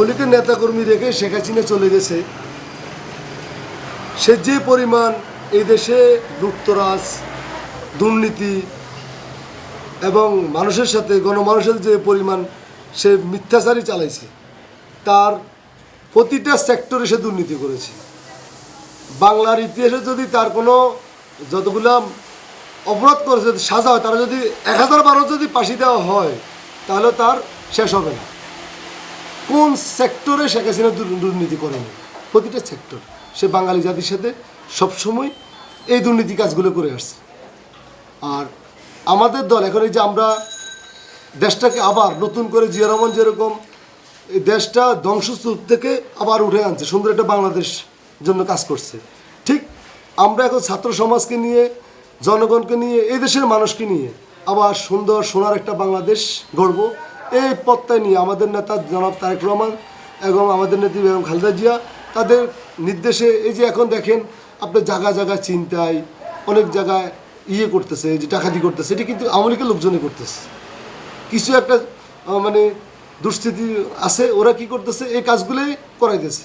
আওয়ামী নেতাকর্মী রেখে শেখ হাসিনা চলে গেছে। সে যে পরিমাণ এই দেশে লুপ্তরাজ, দুর্নীতি এবং মানুষের সাথে, গণমানুষের যে পরিমাণ সে মিথ্যাচারই চালাইছে, তার প্রতিটা সেক্টরে সে দুর্নীতি করেছে। বাংলার ইতিহাসে যদি তার কোনো যতগুলা অপরাধ করেছে সাজা হয়, তারা যদি এক হাজার বারো যদি ফাঁসি দেওয়া হয়, তাহলে তার শেষ হবে না। কোন সেক্টরে শেখ হাসিনা দুর- দুর্নীতি করেনি? প্রতিটা সেক্টর। সে বাঙালি জাতির সাথে সবসময় এই দুর্নীতি কাজগুলো করে আসছে। আর আমাদের দল, এখন এই যে আমরা দেশটাকে আবার নতুন করে জিয়া যেরকম, এই দেশটা ধ্বংসস্তূপ থেকে আবার উঠে আনছে, সুন্দর একটা বাংলাদেশ জন্য কাজ করছে। ঠিক আমরা এখন ছাত্র সমাজকে নিয়ে, জনগণকে নিয়ে, এই দেশের মানুষকে নিয়ে আবার সুন্দর, সোনার একটা বাংলাদেশ গড়ব। এই পথটাই নিয়ে আমাদের নেতা জনাব তারেক রহমান এবং আমাদের নেত্রী বেগম খালেদা জিয়া, তাদের নির্দেশে এই যে এখন দেখেন আপনার জায়গা জায়গা চিন্তায় অনেক জায়গায় ইয়ে করতেছে যে ডাকাতি করতেছে, এটা কিন্তু আওয়ামী লীগের লোকজনে করতেছে। কিছু একটা মানে দুস্থিতি আছে, ওরা কি করতেছে, এই কাজগুলোই করাইতেছে।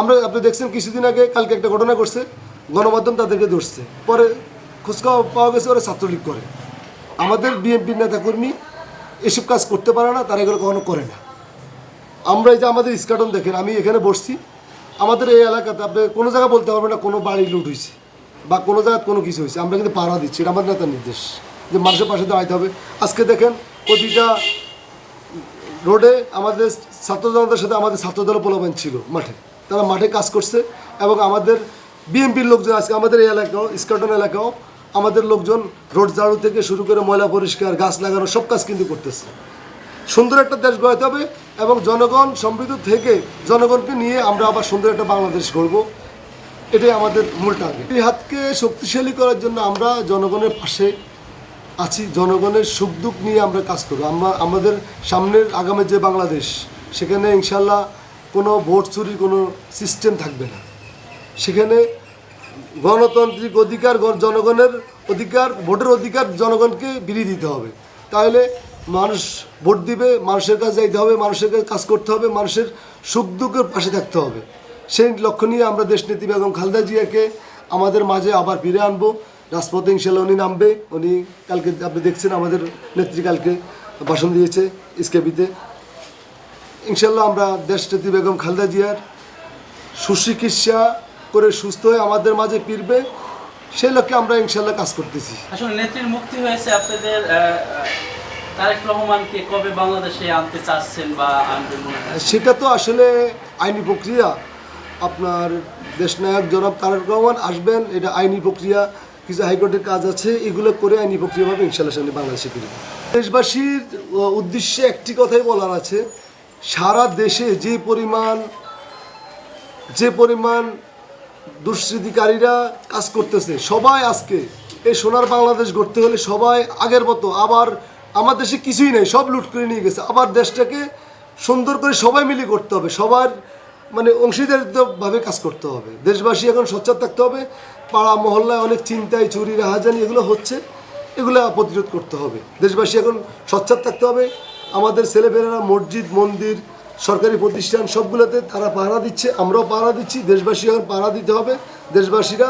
আমরা, আপনি দেখছেন কিছুদিন আগে কালকে একটা ঘটনা করছে গণমাধ্যম তাদেরকে ধরছে। পরে খোঁজখবর পাওয়া গেছে, ওরা ছাত্রলীগ করে। আমাদের বিএনপির নেতাকর্মী এসব কাজ করতে পারে না, তারা এগুলো কখনো করে না। আমরা এই যে আমাদের স্কাটন দেখেন, আমি এখানে বসছি। আমাদের এই এলাকাতে আপনি কোনো জায়গায় বলতে পারবেন না কোনো বাড়ি লুট হয়েছে বা কোনো জায়গায় কোনো কিছু হয়েছে। আমরা কিন্তু পাড়া দিচ্ছি, এটা আমাদের নেতার নির্দেশ। যে মানুষের পাশে দাঁড়াইতে হবে। আজকে দেখেন প্রতিটা রোডে আমাদের ছাত্র জনতার সাথে আমাদের ছাত্রদল পোলাপান ছিল মাঠে। তারা মাঠে কাজ করছে এবং আমাদের বিএনপির লোকজন আজকে আমাদের এই এলাকাও স্কাটন এলাকাও আমাদের লোকজন রোড ঝাড়ু থেকে শুরু করে ময়লা পরিষ্কার, গাছ লাগানো, সব কাজ কিন্তু করতেছে। সুন্দর একটা দেশ গড়াতে হবে এবং জনগণ সমৃদ্ধ থেকে জনগণকে নিয়ে আমরা আবার সুন্দর একটা বাংলাদেশ গড়ব। এটাই আমাদের মূল টার্গেট এই হাতকে শক্তিশালী করার জন্য আমরা জনগণের পাশে আছি, জনগণের সুখ দুঃখ নিয়ে আমরা কাজ করব। আমরা আমাদের সামনের আগামী যে বাংলাদেশ, সেখানে ইনশাল্লাহ কোনো ভোট চুরির কোনো সিস্টেম থাকবে না। সেখানে গণতান্ত্রিক অধিকার জনগণের অধিকার, ভোটের অধিকার জনগণকে বিলিয়ে দিতে হবে। তাহলে মানুষ ভোট দিবে, মানুষের কাছে যাইতে হবে, মানুষের কাছে কাজ করতে হবে, মানুষের সুখ দুঃখের পাশে থাকতে হবে। সেই লক্ষ্য নিয়ে আমরা দেশনেত্রী বেগম খালেদা জিয়াকে আমাদের মাঝে আবার ফিরে আনব। রাজপথে ইনশাল্লাহ উনি নামবে। উনি কালকে আপনি দেখছেন আমাদের নেত্রী কালকে ভাষণ দিয়েছে ইসকেবিতে ইনশাল্লাহ আমরা দেশনেত্রী বেগম খালেদা জিয়ার সুচিকিৎসা করে সুস্থ হয়ে আমাদের মাঝে ফিরবে সেই লক্ষ্যে আমরা ইনশাল্লাহ কাজ করতেছি। আসলে নেত্রীর মুক্তি হয়েছে আপনাদের তারেক রহমানকে কবে বাংলাদেশে আনতে চাচ্ছেন বা আনবেন সেটা তো আসলে আইনি প্রক্রিয়া। আপনার দেশনায়ক জনাব তারেক রহমান আসবেন এটা আইনি প্রক্রিয়া কিছু হাইকোর্টের কাজ আছে এগুলো করে আইনি প্রক্রিয়াভাবে ইনশাল্লাহ সামনে বাংলাদেশে ফিরবে। দেশবাসীর উদ্দেশ্যে একটি কথাই বলার আছে সারা দেশে যে পরিমাণ যে পরিমাণ দুষ্কৃতিকারীরা কাজ করতেছে। সবাই আজকে এই সোনার বাংলাদেশ গড়তে হলে সবাই আগের মতো আবার আমার দেশে কিছুই নেই, সব লুট করে নিয়ে গেছে। আবার দেশটাকে সুন্দর করে সবাই মিলে করতে হবে, সবার মানে অংশীদারিত্বভাবে কাজ করতে হবে। দেশবাসী এখন সোচ্চার থাকতে হবে, পাড়া, মহল্লায় অনেক চিন্তায় চুরি, রাহাজানি এগুলো হচ্ছে, এগুলো প্রতিরোধ করতে হবে। দেশবাসী এখন সোচ্চার থাকতে হবে, আমাদের ছেলেমেয়েরা মসজিদ, মন্দির সরকারি প্রতিষ্ঠান সবগুলোতে তারা পাহারা দিচ্ছে, আমরাও পাহারা দিচ্ছি, দেশবাসী এখন পাহারা দিতে হবে, দেশবাসীরা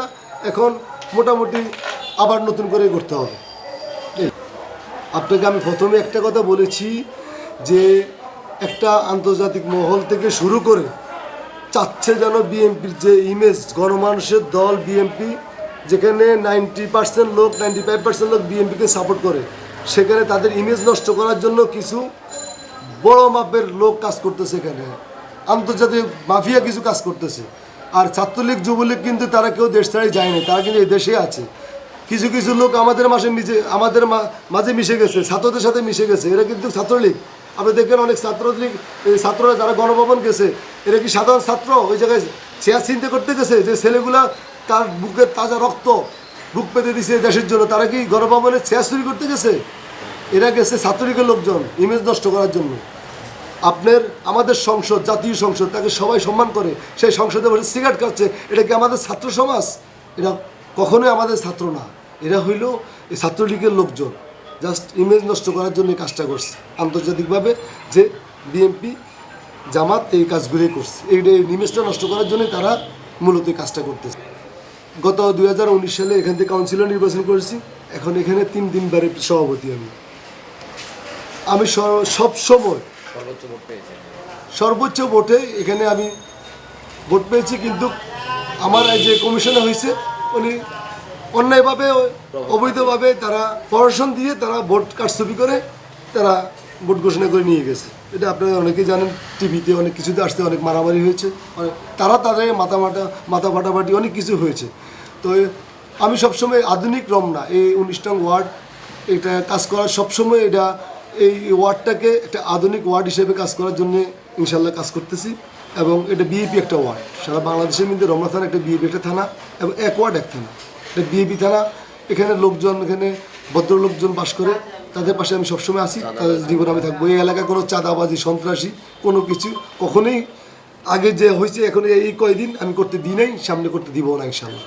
এখন মোটামুটি আবার নতুন করে করতে হবে। আপনাকে আমি প্রথমে একটা কথা বলেছি যে একটা আন্তর্জাতিক মহল থেকে শুরু করে চাচ্ছে যেন বিএনপির যে ইমেজ গণমানুষের দল বিএনপি, যেখানে নাইনটি পার্সেন্ট লোক নাইনটি ফাইভ পার্সেন্ট লোক বিএনপিকে সাপোর্ট করে, সেখানে তাদের ইমেজ নষ্ট করার জন্য কিছু বড় মাপের লোক কাজ করতেছে এখানে। আন্তর্জাতিক মাফিয়া কিছু কাজ করতেছে। আর ছাত্রলীগ, যুবলীগ কিন্তু তারা কেউ দেশ ছাড়াই যায়নি তারা কিন্তু এই দেশে আছে। কিছু কিছু লোক আমাদের মাসে মিশে, আমাদের মাঝে মিশে গেছে, ছাত্রদের সাথে মিশে গেছে, এরা কিন্তু ছাত্রলীগ। আপনি দেখবেন অনেক ছাত্রলীগ ছাত্ররা যারা গণভবন গেছে, এরা কি সাধারণ ছাত্র? ওই জায়গায় চেয়ার চিন্তা করতে গেছে যে ছেলেগুলা তার বুকের তাজা রক্ত বুক পেতে দিছে দেশের জন্য। তারা কি গণভবনের চেয়ার চুরি করতে গেছে? এরা গেছে ছাত্রলীগের লোকজন ইমেজ নষ্ট করার জন্য। আপনার আমাদের সংসদ, জাতীয় সংসদ, তাকে সবাই সম্মান করে, সেই সংসদে বসে সিগারেট খাচ্ছে, এটা কি আমাদের ছাত্র সমাজ? এরা কখনোই আমাদের ছাত্র না। এরা হইল এই ছাত্রলীগের লোকজন জাস্ট ইমেজ নষ্ট করার জন্য কাজটা করছে। আন্তর্জাতিকভাবে যে বিএনপি জামাত এই কাজগুলোই করছে। এই ইমেজটা নষ্ট করার জন্য তারা মূলত এই কাজটা করতেছে। গত দু হাজার উনিশ সালে এখান থেকে কাউন্সিলর নির্বাচন করেছি। এখন এখানে তিন দিনবারের সভাপতি আমি। আমি স- সব সময় সর্বোচ্চ ভোটে এখানে আমি ভোট পেয়েছি কিন্তু আমার এই যে কমিশনে হয়েছে উনি অন্যায়ভাবে অবৈধভাবে তারা প্রশাসন দিয়ে তারা ভোট কারচুপি করে তারা ভোট ঘোষণা করে নিয়ে গেছে। এটা আপনারা অনেকেই জানেন টিভিতে অনেক কিছুতে আসতে অনেক মারামারি হয়েছে। তারা তাদের মাথা মাটা মাথা ফাটাফাটি অনেক কিছু হয়েছে। তো আমি সবসময় আধুনিক রমনা এই উনিশ নং ওয়ার্ড এটা কাজ করার সবসময় এটা এই ওয়ার্ডটাকে একটা আধুনিক ওয়ার্ড হিসেবে কাজ করার জন্য ইনশাল্লাহ কাজ করতেছি এবং এটা বিএপি একটা ওয়ার্ড। সারা বাংলাদেশের মধ্যে রমনা থানা একটা বিএপি একটা থানা এবং এক ওয়ার্ড, এক থানা। এটা বিএপি থানা, এখানে লোকজন, এখানে ভদ্র লোকজন বাস করে। তাদের পাশে আমি সবসময় আছি, তাদের জীবন আমি থাকব। এই এলাকায় কোনো চাঁদাবাজি, সন্ত্রাসী কোনো কিছু কখনোই আগে যে হয়েছে, এখন এই কয়দিন আমি করতে দিই নাই, সামনে করতে দিব না ইনশাল্লাহ